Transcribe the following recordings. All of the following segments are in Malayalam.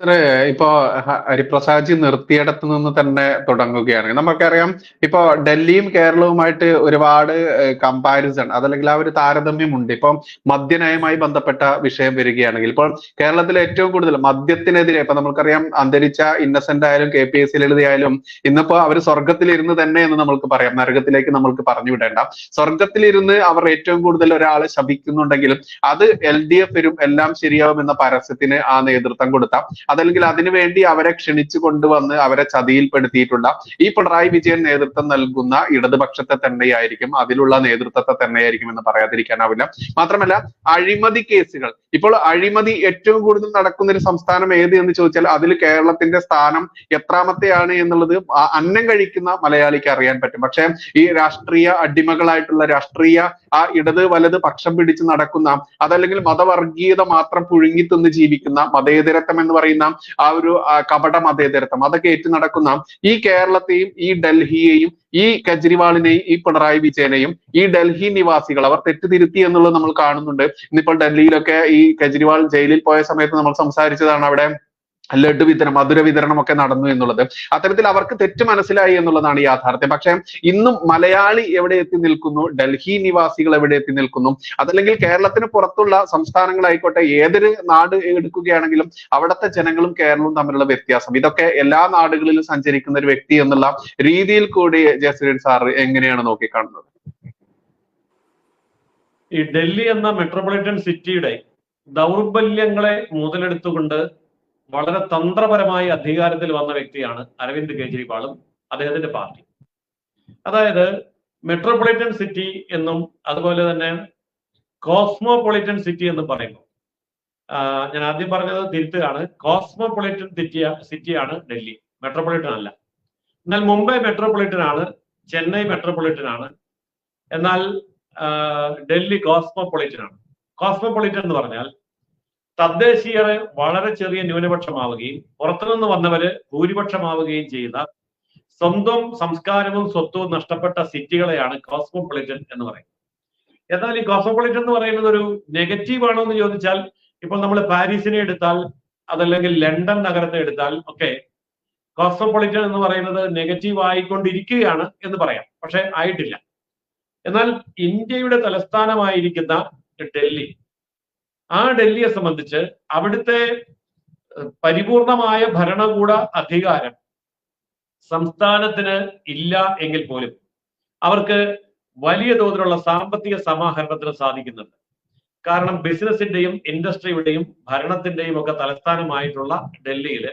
സാറേ ഇപ്പോ ഹരിപ്രസാദ്ജി നിർത്തിയിടത്ത് നിന്ന് തന്നെ തുടങ്ങുകയാണ്. നമുക്കറിയാം ഇപ്പോ ഡൽഹിയും കേരളവുമായിട്ട് ഒരുപാട് കമ്പാരിസൺ അതല്ലെങ്കിൽ ആ ഒരു താരതമ്യം ഉണ്ട് ഇപ്പം മദ്യനയമായി ബന്ധപ്പെട്ട വിഷയം വരികയാണെങ്കിൽ ഇപ്പോൾ കേരളത്തിൽ ഏറ്റവും കൂടുതൽ മദ്യത്തിനെതിരെ ഇപ്പൊ നമുക്കറിയാം അന്തരിച്ച ഇന്നസെന്റ് ആയാലും K P S C Lalitha ആയാലും ഇന്നിപ്പോ അവർ സ്വർഗത്തിലിരുന്ന് തന്നെ എന്ന് നമുക്ക് പറയാം. നരകത്തിലേക്ക് നമ്മൾക്ക് പറഞ്ഞു വിടേണ്ട. സ്വർഗത്തിലിരുന്ന് അവർ ഏറ്റവും കൂടുതൽ ഒരാളെ ശപിക്കുന്നുണ്ടെങ്കിലും അത് എൽ ഡി എഫ് വരും എല്ലാം ശരിയാവും എന്ന പരസ്യത്തിന് ആ നേതൃത്വം കൊടുത്ത അതല്ലെങ്കിൽ അതിനുവേണ്ടി അവരെ ക്ഷണിച്ചു കൊണ്ടുവന്ന് അവരെ ചതിയിൽപ്പെടുത്തിയിട്ടുള്ള ഈ പിണറായി വിജയൻ നേതൃത്വം നൽകുന്ന ഇടതുപക്ഷത്തെ തന്നെയായിരിക്കും അതിലുള്ള നേതൃത്വത്തെ തന്നെയായിരിക്കും എന്ന് പറയാതിരിക്കാനാവില്ല. മാത്രമല്ല അഴിമതി കേസുകൾ. ഇപ്പോൾ അഴിമതി ഏറ്റവും കൂടുതൽ നടക്കുന്ന ഒരു സംസ്ഥാനം ഏത് എന്ന് ചോദിച്ചാൽ അതിൽ കേരളത്തിന്റെ സ്ഥാനം എത്രാമത്തെയാണ് എന്നുള്ളത് അന്നം കഴിക്കുന്ന മലയാളിക്ക് അറിയാൻ പറ്റും. പക്ഷേ ഈ രാഷ്ട്രീയ അടിമകളായിട്ടുള്ള രാഷ്ട്രീയ ആ ഇടത് വലത് പക്ഷം പിടിച്ച് നടക്കുന്ന അതല്ലെങ്കിൽ മതവർഗീയത മാത്രം പുഴുങ്ങി തിന്ന് ജീവിക്കുന്ന മതേതരത്വം എന്ന് പറയുന്ന ആ ഒരു കപട മതേതരത്വം അതൊക്കെ ഏറ്റു നടക്കുന്ന ഈ കേരളത്തെയും ഈ ഡൽഹിയെയും ഈ കെജ്രിവാളിനെയും ഈ പിണറായി വിജയനെയും ഈ ഡൽഹി നിവാസികൾ അവർ തെറ്റുതിരുത്തി എന്നുള്ളത് നമ്മൾ കാണുന്നുണ്ട്. ഇന്നിപ്പോൾ ഡൽഹിയിലൊക്കെ ഈ കെജ്രിവാൾ ജയിലിൽ പോയ സമയത്ത് നമ്മൾ സംസാരിച്ചതാണ് അവിടെ ലഡു വിതരണം മധുര വിതരണം ഒക്കെ നടന്നു എന്നുള്ളത്. അത്തരത്തിൽ അവർക്ക് തെറ്റ് മനസ്സിലായി എന്നുള്ളതാണ് യാഥാർത്ഥ്യം. പക്ഷേ ഇന്നും മലയാളി എവിടെ എത്തി നിൽക്കുന്നു? ഡൽഹി നിവാസികൾ എവിടെ എത്തി നിൽക്കുന്നു? അതല്ലെങ്കിൽ കേരളത്തിന് പുറത്തുള്ള സംസ്ഥാനങ്ങളായിക്കോട്ടെ ഏതൊരു നാട് എടുക്കുകയാണെങ്കിലും അവിടുത്തെ ജനങ്ങളും കേരളവും തമ്മിലുള്ള വ്യത്യാസം. ഇതൊക്കെ എല്ലാ നാടുകളിലും സഞ്ചരിക്കുന്ന ഒരു വ്യക്തി എന്നുള്ള രീതിയിൽ കൂടി ജയശ്രീൻ സാർ എങ്ങനെയാണ് നോക്കിക്കാണുന്നത്? ഈ ഡൽഹി എന്ന മെട്രോപൊളിറ്റൻ സിറ്റിയുടെ ദൗർബല്യങ്ങളെ മുതലെടുത്തുകൊണ്ട് വളരെ തന്ത്രപരമായി അധികാരത്തിൽ വന്ന വ്യക്തിയാണ് അരവിന്ദ് കെജ്രിവാളും അദ്ദേഹത്തിന്റെ പാർട്ടി. അതായത് മെട്രോപൊളിറ്റൻ സിറ്റി എന്നും അതുപോലെ തന്നെ കോസ്മോപൊളിറ്റൻ സിറ്റി എന്നും പറയുന്നു. ഞാൻ ആദ്യം പറഞ്ഞത് തിരുത്തുകയാണ്. കോസ്മോപൊളിറ്റൻ സിറ്റി സിറ്റിയാണ് ഡൽഹി. മെട്രോപൊളിറ്റൻ അല്ല. എന്നാൽ മുംബൈ മെട്രോപൊളിറ്റൻ ആണ് ചെന്നൈ മെട്രോപൊളിറ്റൻ ആണ്. എന്നാൽ ഡൽഹി കോസ്മോപൊളിറ്റൻ ആണ്. കോസ്മോപൊളിറ്റൻ എന്ന് പറഞ്ഞാൽ തദ്ദേശീയരെ വളരെ ചെറിയ ന്യൂനപക്ഷമാവുകയും പുറത്തുനിന്ന് വന്നവര് ഭൂരിപക്ഷമാവുകയും ചെയ്ത സ്വന്തം സംസ്കാരവും സ്വത്വവും നഷ്ടപ്പെട്ട സിറ്റികളെയാണ് കോസ്മോപൊളിറ്റൻ എന്ന് പറയുന്നത്. എന്നാൽ ഈ കോസ്മോപൊളിറ്റൻ എന്ന് പറയുന്നത് ഒരു നെഗറ്റീവ് ആണോ എന്ന് ചോദിച്ചാൽ ഇപ്പോൾ നമ്മൾ പാരീസിനെ എടുത്താൽ അതല്ലെങ്കിൽ ലണ്ടൻ നഗരത്തെ എടുത്താൽ ഒക്കെ കോസ്മോപൊളിറ്റൻ എന്ന് പറയുന്നത് നെഗറ്റീവ് ആയിക്കൊണ്ടിരിക്കുകയാണ് എന്ന് പറയാം. പക്ഷെ ആയിട്ടില്ല. എന്നാൽ ഇന്ത്യയുടെ തലസ്ഥാനമായിരിക്കുന്ന ഡൽഹി ആ ഡൽഹിയെ സംബന്ധിച്ച് അവിടുത്തെ പരിപൂർണമായ ഭരണകൂട അധികാരം സംസ്ഥാനത്തിന് ഇല്ല എങ്കിൽ പോലും അവർക്ക് വലിയ തോതിലുള്ള സാമ്പത്തിക സമാഹരണത്തിന് സാധിക്കുന്നുണ്ട്. കാരണം ബിസിനസിന്റെയും ഇൻഡസ്ട്രിയുടെയും ഭരണത്തിന്റെയും ഒക്കെ തലസ്ഥാനമായിട്ടുള്ള ഡൽഹിയിൽ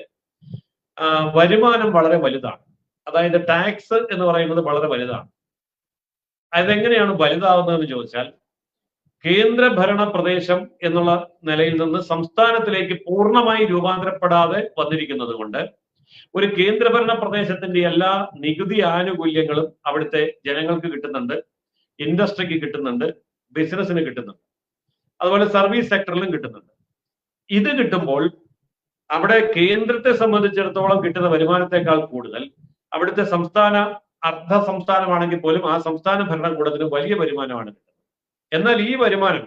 വരുമാനം വളരെ വലുതാണ്. അതായത് ടാക്സ് എന്ന് പറയുന്നത് വളരെ വലുതാണ്. അതെങ്ങനെയാണ് വലുതാവുന്നതെന്ന് ചോദിച്ചാൽ കേന്ദ്രഭരണ പ്രദേശം എന്നുള്ള നിലയിൽ നിന്ന് സംസ്ഥാനത്തിലേക്ക് പൂർണമായി രൂപാന്തരപ്പെടാതെ വന്നിരിക്കുന്നത് കൊണ്ട് ഒരു കേന്ദ്രഭരണ പ്രദേശത്തിന്റെ എല്ലാ നികുതി ആനുകൂല്യങ്ങളും അവിടുത്തെ ജനങ്ങൾക്ക് കിട്ടുന്നുണ്ട് ഇൻഡസ്ട്രിക്ക് കിട്ടുന്നുണ്ട് ബിസിനസ്സിന് കിട്ടുന്നുണ്ട്. അതുപോലെ സർവീസ് സെക്ടറിലും കിട്ടുന്നുണ്ട്. ഇത് കിട്ടുമ്പോൾ അവിടെ കേന്ദ്രത്തെ സംബന്ധിച്ചിടത്തോളം കിട്ടുന്ന വരുമാനത്തെക്കാൾ കൂടുതൽ അവിടുത്തെ സംസ്ഥാന അർദ്ധ സംസ്ഥാനമാണെങ്കിൽ പോലും ആ സംസ്ഥാന ഭരണകൂടത്തിന് വലിയ വരുമാനമാണ് എന്നാൽ ഈ വരുമാനം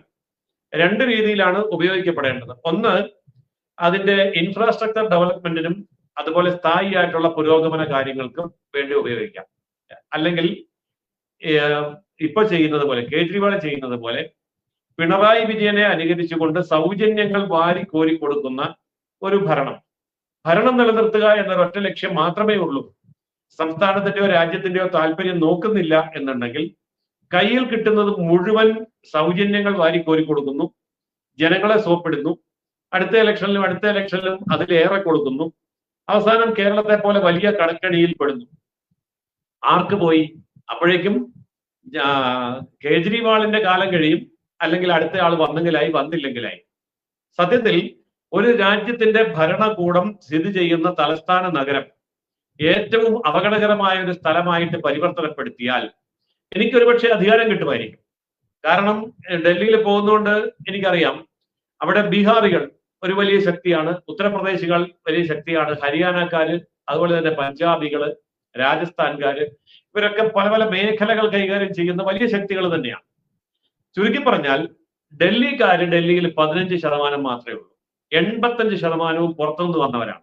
രണ്ട് രീതിയിലാണ് ഉപയോഗിക്കപ്പെടേണ്ടത്. ഒന്ന് അതിന്റെ ഇൻഫ്രാസ്ട്രക്ചർ ഡെവലപ്മെന്റിനും അതുപോലെ സ്ഥായിയായിട്ടുള്ള പുരോഗമന കാര്യങ്ങൾക്കും വേണ്ടി ഉപയോഗിക്കാം. അല്ലെങ്കിൽ ഇപ്പൊ ചെയ്യുന്നത് പോലെ കേജ്രിവാൾ ചെയ്യുന്നത് പോലെ പിണറായി വിജയനെ അനുകരിച്ചുകൊണ്ട് സൗജന്യങ്ങൾ വാരി കോരി കൊടുക്കുന്ന ഒരു ഭരണം. ഭരണം നിലനിർത്തുക എന്ന ഒറ്റ ലക്ഷ്യം മാത്രമേ ഉള്ളൂ. സംസ്ഥാനത്തിന്റെയോ രാജ്യത്തിന്റെയോ താല്പര്യം നോക്കുന്നില്ല എന്നുണ്ടെങ്കിൽ കയ്യിൽ കിട്ടുന്നത് മുഴുവൻ സൗജന്യങ്ങൾ വാരി കോരി കൊടുക്കുന്നു. ജനങ്ങളെ സോപ്പിടുന്നു. അടുത്ത ഇലക്ഷനിലും അടുത്ത ഇലക്ഷനിലും അതിലേറെ കൊടുക്കുന്നു. അവസാനം കേരളത്തെ പോലെ വലിയ കടക്കണിയിൽ പെടുന്നു. ആർക്ക് പോയി? അപ്പോഴേക്കും കേജ്രിവാളിന്റെ കാലം കഴിയും. അല്ലെങ്കിൽ അടുത്ത ആൾ വന്നെങ്കിലായി വന്നില്ലെങ്കിലായി. സത്യത്തിൽ ഒരു രാജ്യത്തിന്റെ ഭരണകൂടം സ്ഥിതി ചെയ്യുന്ന തലസ്ഥാന നഗരം ഏറ്റവും അപകടകരമായ ഒരു സ്ഥലമായിട്ട് പരിവർത്തനപ്പെടുത്തിയാൽ എനിക്കൊരു പക്ഷേ അധികാരം കിട്ടുമായിരിക്കും. കാരണം ഡൽഹിയിൽ പോകുന്നതുകൊണ്ട് എനിക്കറിയാം അവിടെ ബീഹാറികൾ ഒരു വലിയ ശക്തിയാണ് ഉത്തർപ്രദേശികൾ വലിയ ശക്തിയാണ് ഹരിയാനക്കാര് അതുപോലെ തന്നെ പഞ്ചാബികൾ രാജസ്ഥാൻകാര് ഇവരൊക്കെ പല പല മേഖലകൾ കൈകാര്യം ചെയ്യുന്ന വലിയ ശക്തികൾ തന്നെയാണ്. ചുരുക്കി പറഞ്ഞാൽ ഡൽഹിക്കാര് ഡൽഹിയിൽ പതിനഞ്ച് ശതമാനം മാത്രമേ ഉള്ളൂ. എൺപത്തഞ്ച് ശതമാനവും പുറത്തുനിന്ന് വന്നവരാണ്.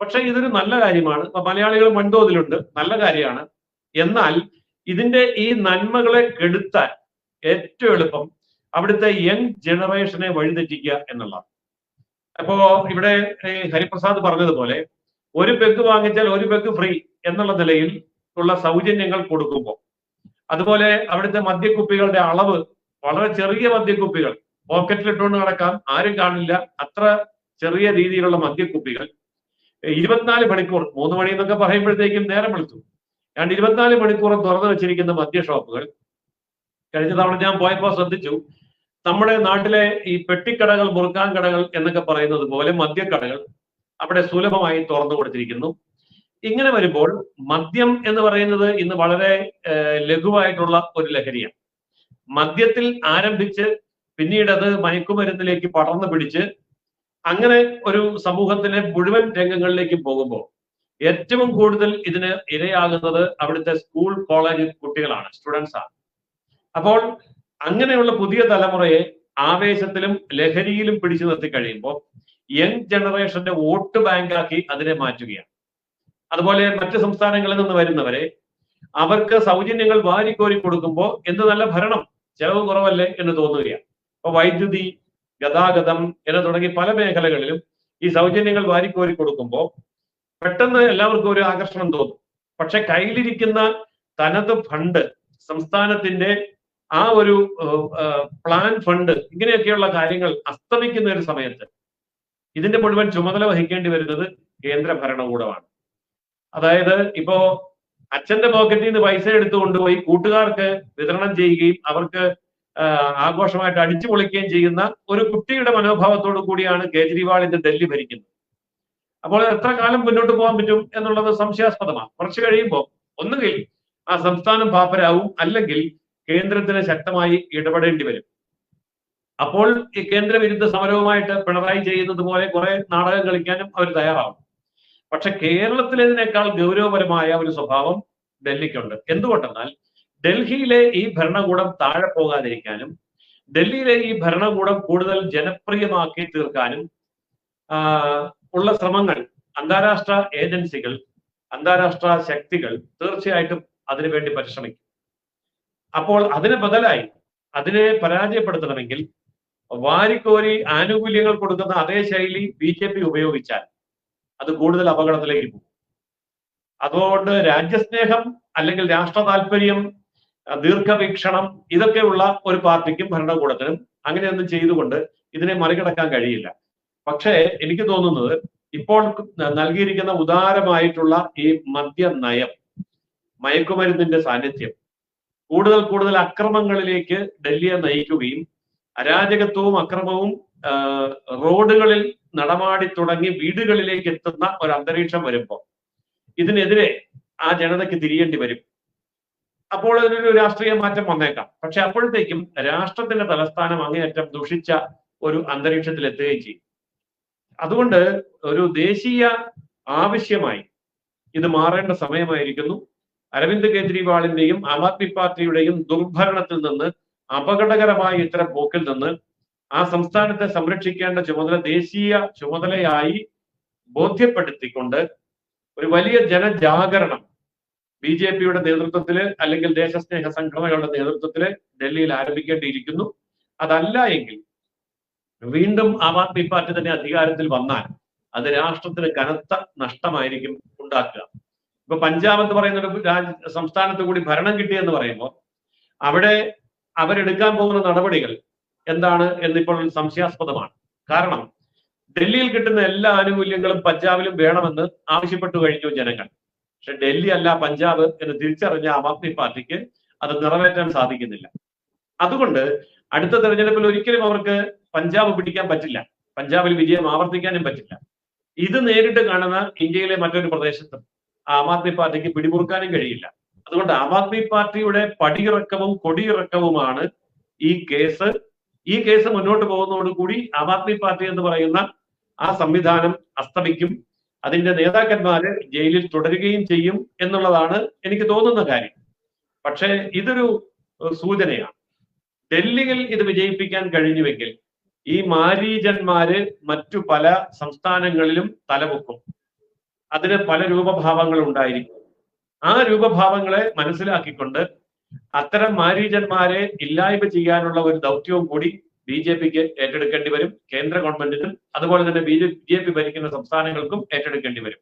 പക്ഷെ ഇതൊരു നല്ല കാര്യമാണ്. മലയാളികൾ വൻതോതിലുണ്ട്. നല്ല കാര്യമാണ്. എന്നാൽ ഇതിന്റെ ഈ നന്മകളെ കെടുത്താൻ ഏറ്റവും എളുപ്പം അവിടുത്തെ യങ് ജനറേഷനെ വഴിതെറ്റിക്കുക എന്നുള്ളതാണ്. അപ്പോ ഇവിടെ ഹരിപ്രസാദ് പറഞ്ഞതുപോലെ ഒരു പെഗ് വാങ്ങിച്ചാൽ ഒരു പെഗ് ഫ്രീ എന്നുള്ള നിലയിൽ ഉള്ള സൗജന്യങ്ങൾ കൊടുക്കുമ്പോൾ അതുപോലെ അവിടുത്തെ മദ്യക്കുപ്പികളുടെ അളവ് വളരെ ചെറിയ മദ്യക്കുപ്പികൾ പോക്കറ്റിലിട്ടുകൊണ്ട് നടക്കാം ആരും കാണില്ല അത്ര ചെറിയ രീതിയിലുള്ള മദ്യക്കുപ്പികൾ ഇരുപത്തിനാല് മണിക്കൂർ മൂന്ന് മണി എന്നൊക്കെ പറയുമ്പോഴത്തേക്കും നേരം വെളുത്തു. രണ്ട് ഇരുപത്തിനാല് മണിക്കൂറും തുറന്നു വെച്ചിരിക്കുന്ന മദ്യ ഷോപ്പുകൾ കഴിഞ്ഞ തവണ ഞാൻ പോയപ്പോൾ ശ്രദ്ധിച്ചു. നമ്മുടെ നാട്ടിലെ ഈ പെട്ടിക്കടകൾ മുറുക്കാൻ കടകൾ എന്നൊക്കെ പറയുന്നത് പോലെ മദ്യക്കടകൾ അവിടെ സുലഭമായി തുറന്നു കൊടുത്തിരിക്കുന്നു. ഇങ്ങനെ വരുമ്പോൾ മദ്യം എന്ന് പറയുന്നത് ഇന്ന് വളരെ ലഘുവായിട്ടുള്ള ഒരു ലഹരിയാണ്. മദ്യത്തിൽ ആരംഭിച്ച് പിന്നീട് അത് മയക്കുമരുന്നിലേക്ക് പടർന്നു പിടിച്ച് അങ്ങനെ ഒരു സമൂഹത്തിലെ മുഴുവൻ രംഗങ്ങളിലേക്ക് പോകുമ്പോൾ ഏറ്റവും കൂടുതൽ ഇതിന് ഇരയാകുന്നത് അവിടുത്തെ സ്കൂൾ കോളേജ് കുട്ടികളാണ് സ്റ്റുഡൻസ് ആണ്. അപ്പോൾ അങ്ങനെയുള്ള പുതിയ തലമുറയെ ആവേശത്തിലും ലഹരിയിലും പിടിച്ചു നിർത്തി കഴിയുമ്പോൾ യങ് ജനറേഷന്റെ വോട്ട് ബാങ്കാക്കി അതിനെ മാറ്റുകയാണ്. അതുപോലെ മറ്റു സംസ്ഥാനങ്ങളിൽ നിന്ന് വരുന്നവരെ അവർക്ക് സൗജന്യങ്ങൾ വാരിക്കോരി കൊടുക്കുമ്പോൾ എന്ത് നല്ല ഭരണം ചെലവ് കുറവല്ലേ എന്ന് തോന്നുകയാണ്. അപ്പൊ വൈദ്യുതി ഗതാഗതം എന്ന് തുടങ്ങി പല മേഖലകളിലും ഈ സൗജന്യങ്ങൾ വാരിക്കോരി കൊടുക്കുമ്പോൾ പെട്ടെന്ന് എല്ലാവർക്കും ഒരു ആകർഷണം തോന്നും. പക്ഷെ കയ്യിലിരിക്കുന്ന തനത് ഫണ്ട് സംസ്ഥാനത്തിന്റെ ആ ഒരു പ്ലാൻ ഫണ്ട് ഇങ്ങനെയൊക്കെയുള്ള കാര്യങ്ങൾ അസ്തമിക്കുന്ന ഒരു സമയത്ത് ഇതിന്റെ മുഴുവൻ ചുമതല വഹിക്കേണ്ടി വരുന്നത് കേന്ദ്ര ഭരണകൂടമാണ്. അതായത് ഇപ്പോ അച്ഛന്റെ പോക്കറ്റിൽ നിന്ന് പൈസ എടുത്തു കൊണ്ടുപോയി കൂട്ടുകാർക്ക് വിതരണം ചെയ്യുകയും അവർക്ക് ആഘോഷമായിട്ട് അടിച്ചു പൊളിക്കുകയും ചെയ്യുന്ന ഒരു കുട്ടിയുടെ മനോഭാവത്തോടു കൂടിയാണ് കേജ്രിവാൾ ഇന്ന് ഡൽഹി ഭരിക്കുന്നത്. അപ്പോൾ എത്ര കാലം മുന്നോട്ട് പോകാൻ പറ്റും എന്നുള്ളത് സംശയാസ്പദമാണ്. കുറച്ച് കഴിയുമ്പോൾ ഒന്നുകിൽ ആ സംസ്ഥാനം പാപ്പരാവും അല്ലെങ്കിൽ കേന്ദ്രത്തിന് ശക്തമായി ഇടപെടേണ്ടി വരും. അപ്പോൾ ഈ കേന്ദ്രവിരുദ്ധ സമരവുമായിട്ട് പിണറായി ചെയ്യുന്നത് പോലെ കുറെ നാടകം കളിക്കാനും അവർ തയ്യാറാവും. പക്ഷെ കേരളത്തിലേതിനേക്കാൾ ഗൗരവപരമായ ഒരു സ്വഭാവം ഡൽഹിക്കുണ്ട്. എന്തുകൊണ്ടെന്നാൽ ഡൽഹിയിലെ ഈ ഭരണകൂടം താഴെ പോകാതിരിക്കാനും ഡൽഹിയിലെ ഈ ഭരണകൂടം കൂടുതൽ ജനപ്രിയമാക്കി തീർക്കാനും ഉള്ള ശ്രമങ്ങൾ അന്താരാഷ്ട്ര ഏജൻസികൾ അന്താരാഷ്ട്ര ശക്തികൾ തീർച്ചയായിട്ടും അതിനുവേണ്ടി പരിശ്രമിക്കും. അപ്പോൾ അതിന് ബദലായി അതിനെ പരാജയപ്പെടുത്തണമെങ്കിൽ വാരിക്കോരി ആനുകൂല്യങ്ങൾ കൊടുക്കുന്ന അതേ ശൈലി ബി ജെ പി ഉപയോഗിച്ചാൽ അത് കൂടുതൽ അപകടത്തിലേക്ക് പോകും. അതുകൊണ്ട് രാജ്യസ്നേഹം അല്ലെങ്കിൽ രാഷ്ട്ര താല്പര്യം ദീർഘവീക്ഷണം ഇതൊക്കെയുള്ള ഒരു പാർട്ടിക്കും ഭരണകൂടത്തിനും അങ്ങനെയൊന്നും ചെയ്തുകൊണ്ട് ഇതിനെ മറികടക്കാൻ കഴിയില്ല. പക്ഷേ എനിക്ക് തോന്നുന്നത് ഇപ്പോൾ നൽകിയിരിക്കുന്ന ഉദാരമായിട്ടുള്ള ഈ മദ്യ നയം മയക്കുമരുന്നിന്റെ സാന്നിധ്യം കൂടുതൽ കൂടുതൽ അക്രമങ്ങളിലേക്ക് ഡൽഹിയെ നയിക്കുകയും അരാജകത്വവും അക്രമവും റോഡുകളിൽ നടമാടി തുടങ്ങി വീടുകളിലേക്ക് എത്തുന്ന ഒരു അന്തരീക്ഷം വരുമ്പോൾ ഇതിനെതിരെ ആ ജനതയ്ക്ക് തിരിയേണ്ടി വരും. അപ്പോൾ അതിനൊരു രാഷ്ട്രീയ മാറ്റം വന്നേക്കാം. പക്ഷെ അപ്പോഴത്തേക്കും രാഷ്ട്രത്തിന്റെ തലസ്ഥാനം അങ്ങേയറ്റം ദുഷിച്ച ഒരു അന്തരീക്ഷത്തിൽ എത്തുകയും ചെയ്യും. അതുകൊണ്ട് ഒരു ദേശീയ ആവശ്യമായി ഇത് മാറേണ്ട സമയമായിരിക്കുന്നു. അരവിന്ദ് കെജ്രിവാളിന്റെയും ആം ആദ്മി പാർട്ടിയുടെയും ദുർഭരണത്തിൽ നിന്ന് അപകടകരമായ ഇത്തരം പോക്കിൽ നിന്ന് ആ സംസ്ഥാനത്തെ സംരക്ഷിക്കേണ്ട ചുമതല ദേശീയ ചുമതലയായി ബോധ്യപ്പെടുത്തിക്കൊണ്ട് ഒരു വലിയ ജനജാഗരണം ബി ജെ പിയുടെ നേതൃത്വത്തിൽ അല്ലെങ്കിൽ ദേശസ്നേഹ സംഘടനകളുടെ നേതൃത്വത്തിൽ ഡൽഹിയിൽ ആരംഭിക്കേണ്ടിയിരിക്കുന്നു. അതല്ല എങ്കിൽ വീണ്ടും ആം ആദ്മി പാർട്ടി തന്നെ അധികാരത്തിൽ വന്നാൽ അത് രാഷ്ട്രത്തിന് കനത്ത നഷ്ടമായിരിക്കും ഉണ്ടാക്കുക. ഇപ്പൊ പഞ്ചാബ് എന്ന് പറയുന്ന ഒരു രാജ്യ സംസ്ഥാനത്ത് കൂടി ഭരണം കിട്ടിയെന്ന് പറയുമ്പോൾ അവിടെ അവരെടുക്കാൻ പോകുന്ന നടപടികൾ എന്താണ് എന്നിപ്പോൾ സംശയാസ്പദമാണ്. കാരണം ഡൽഹിയിൽ കിട്ടുന്ന എല്ലാ ആനുകൂല്യങ്ങളും പഞ്ചാബിലും വേണമെന്ന് ആവശ്യപ്പെട്ടു കഴിഞ്ഞു ജനങ്ങൾ. പക്ഷെ ഡൽഹി അല്ല പഞ്ചാബ് എന്ന് തിരിച്ചറിഞ്ഞ ആം ആദ്മി പാർട്ടിക്ക് അത് നിറവേറ്റാൻ സാധിക്കുന്നില്ല. അതുകൊണ്ട് അടുത്ത തെരഞ്ഞെടുപ്പിൽ ഒരിക്കലും അവർക്ക് പഞ്ചാബ് പിടിക്കാൻ പറ്റില്ല. പഞ്ചാബിൽ വിജയം ആവർത്തിക്കാനും പറ്റില്ല. ഇത് നേരിട്ട് കാണുന്ന ഇന്ത്യയിലെ മറ്റൊരു പ്രദേശത്തും ആം ആദ്മി പാർട്ടിക്ക് പിടിമുറുക്കാനും കഴിയില്ല. അതുകൊണ്ട് ആം ആദ്മി പാർട്ടിയുടെ പടിയിറക്കവും കൊടിയിറക്കവുമാണ് ഈ കേസ്. ഈ കേസ് മുന്നോട്ട് പോകുന്നതോടുകൂടി ആം ആദ്മി പാർട്ടി എന്ന് പറയുന്ന ആ സംവിധാനം അസ്തമിക്കും. അതിന്റെ നേതാക്കന്മാര് ജയിലിൽ തുടരുകയും ചെയ്യും എന്നുള്ളതാണ് എനിക്ക് തോന്നുന്ന കാര്യം. പക്ഷേ ഇതൊരു സൂചനയാണ്. ഡൽഹിയിൽ ഇത് വിജയിപ്പിക്കാൻ കഴിഞ്ഞുവെങ്കിൽ ഈ മാരീജന്മാര് മറ്റു പല സംസ്ഥാനങ്ങളിലും തലപൊക്കും അതിന് പല രൂപഭാവങ്ങൾ ഉണ്ടായിരിക്കും. ആ രൂപഭാവങ്ങളെ മനസ്സിലാക്കിക്കൊണ്ട് അത്തരം മാരീജന്മാരെ ഇല്ലായ്മ ചെയ്യാനുള്ള ഒരു ദൗത്യവും കൂടി ബി ജെ പിക്ക് ഏറ്റെടുക്കേണ്ടി വരും കേന്ദ്ര ഗവൺമെന്റിനും അതുപോലെ തന്നെ ബി ജെ പി ഭരിക്കുന്ന സംസ്ഥാനങ്ങൾക്കും ഏറ്റെടുക്കേണ്ടി വരും.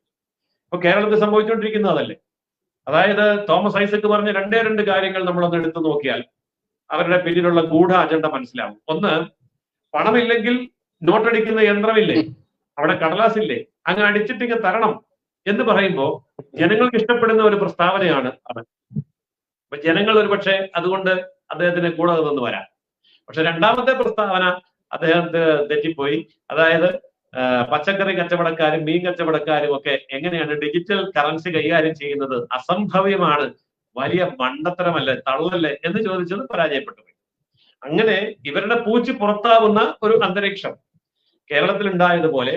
ഇപ്പൊ കേരളത്തിൽ സംഭവിച്ചുകൊണ്ടിരിക്കുന്നതല്ലേ? അതായത് തോമസ് ഐസക് പറഞ്ഞ രണ്ടേ രണ്ട് കാര്യങ്ങൾ നമ്മളൊന്ന് എടുത്തു നോക്കിയാൽ അവരുടെ പിന്നിലുള്ള ഗൂഢ അജണ്ട മനസ്സിലാവും. ഒന്ന് പണമില്ലെങ്കിൽ നോട്ടടിക്കുന്ന യന്ത്രമില്ലേ? അവിടെ കടലാസില്ലേ? അങ്ങ് അടിച്ചിട്ടിങ്ങ് തരണം എന്ന് പറയുമ്പോൾ ജനങ്ങൾക്ക് ഇഷ്ടപ്പെടുന്ന ഒരു പ്രസ്താവനയാണ് അത്. അപ്പൊ ജനങ്ങൾ ഒരുപക്ഷെ അതുകൊണ്ട് അദ്ദേഹത്തിന് കൂടെ നിന്ന് വരാം. പക്ഷെ രണ്ടാമത്തെ പ്രസ്താവന അദ്ദേഹത്തെ തെറ്റിപ്പോയി. അതായത് പച്ചക്കറി കച്ചവടക്കാരും മീൻ കച്ചവടക്കാരും ഒക്കെ എങ്ങനെയാണ് ഡിജിറ്റൽ കറൻസി കൈകാര്യം ചെയ്യുന്നത് അസംഭവ്യമാണ്. വലിയ മണ്ടത്തരമല്ലേ തള്ളല്ലേ എന്ന് ചോദിച്ചത് പരാജയപ്പെട്ടു അങ്ങനെ ഇവരുടെ പൂച്ച് പുറത്താവുന്ന ഒരു അന്തരീക്ഷം. കേരളത്തിൽ ഉണ്ടായതുപോലെ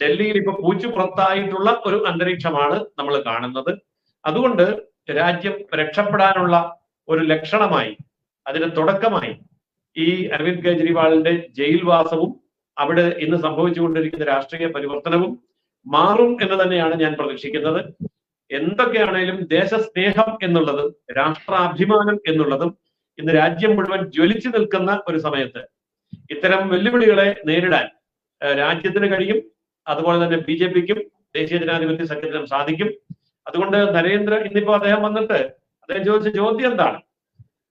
ഡൽഹിയിൽ ഇപ്പൊ പൂച്ചു പുറത്തായിട്ടുള്ള ഒരു അന്തരീക്ഷമാണ് നമ്മൾ കാണുന്നത്. അതുകൊണ്ട് രാജ്യം രക്ഷപ്പെടാനുള്ള ഒരു ലക്ഷണമായി അതിന് തുടക്കമായി ഈ അരവിന്ദ് കെജ്രിവാളിന്റെ ജയിൽവാസവും അവിടെ ഇന്ന് സംഭവിച്ചുകൊണ്ടിരിക്കുന്ന രാഷ്ട്രീയ പരിവർത്തനവും മാറും എന്ന് തന്നെയാണ് ഞാൻ പ്രതീക്ഷിക്കുന്നത്. എന്തൊക്കെയാണേലും ദേശസ്നേഹം എന്നുള്ളതും രാഷ്ട്രാഭിമാനം എന്നുള്ളതും ഇന്ന് രാജ്യം മുഴുവൻ ജ്വലിച്ചു നിൽക്കുന്ന ഒരു സമയത്ത് ഇത്തരം വെല്ലുവിളികളെ നേരിടാൻ രാജ്യത്തിന് കഴിയും. അതുപോലെ തന്നെ ബി ജെ പിക്കും ദേശീയ ജനാധിപത്യ സഖ്യത്തിനും സാധിക്കും. അതുകൊണ്ട് നരേന്ദ്ര ഇന്നിപ്പോ അദ്ദേഹം വന്നിട്ട് അദ്ദേഹം ചോദിച്ച ചോദ്യം എന്താണ്?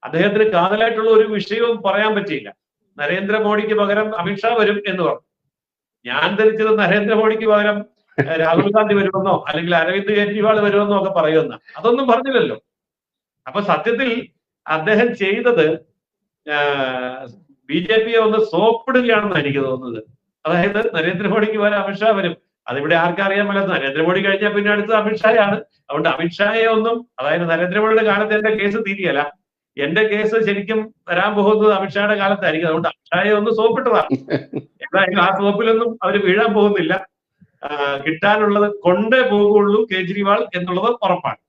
അദ്ദേഹത്തിന് കാതലായിട്ടുള്ള ഒരു വിഷയവും പറയാൻ പറ്റിയില്ല. നരേന്ദ്രമോദിക്ക് പകരം അമിത്ഷാ വരും എന്ന് പറഞ്ഞു. ഞാൻ ധരിച്ചത് നരേന്ദ്രമോദിക്ക് പകരം രാഹുൽ ഗാന്ധി വരുമെന്നോ അല്ലെങ്കിൽ അരവിന്ദ് കെജ്രിവാൾ വരുമെന്നോ ഒക്കെ പറയുമെന്ന്. അതൊന്നും പറഞ്ഞില്ലല്ലോ. അപ്പൊ സത്യത്തിൽ അദ്ദേഹം ചെയ്തത് ബി ജെ പിയെ ഒന്ന് സോപ്പിടുകയാണെന്ന് എനിക്ക് തോന്നുന്നത്. അതായത് നരേന്ദ്രമോദിക്ക് വരെ അമിത്ഷാ വരും. അതിവിടെ ആർക്കറിയാൻ മേലാത്ത നരേന്ദ്രമോദി കഴിഞ്ഞാൽ പിന്നെ അടുത്ത് അമിത്ഷായാണ്. അതുകൊണ്ട് അമിത്ഷായെ ഒന്നും അതായത് നരേന്ദ്രമോദിയുടെ കാലത്ത് എന്റെ കേസ് തീരിയല്ല എന്റെ കേസ് ശരിക്കും വരാൻ പോകുന്നത് അമിത്ഷായുടെ കാലത്തായിരിക്കും. അതുകൊണ്ട് അമിത്ഷായെ ഒന്ന് സോപ്പിട്ടതാണ് എന്തായാലും ആ സോപ്പിലൊന്നും അവർ വീഴാൻ പോകുന്നില്ല. കിട്ടാനുള്ളത് കൊണ്ടേ പോകുള്ളൂ കേജ്രിവാൾ എന്നുള്ളത് ഉറപ്പാണ്.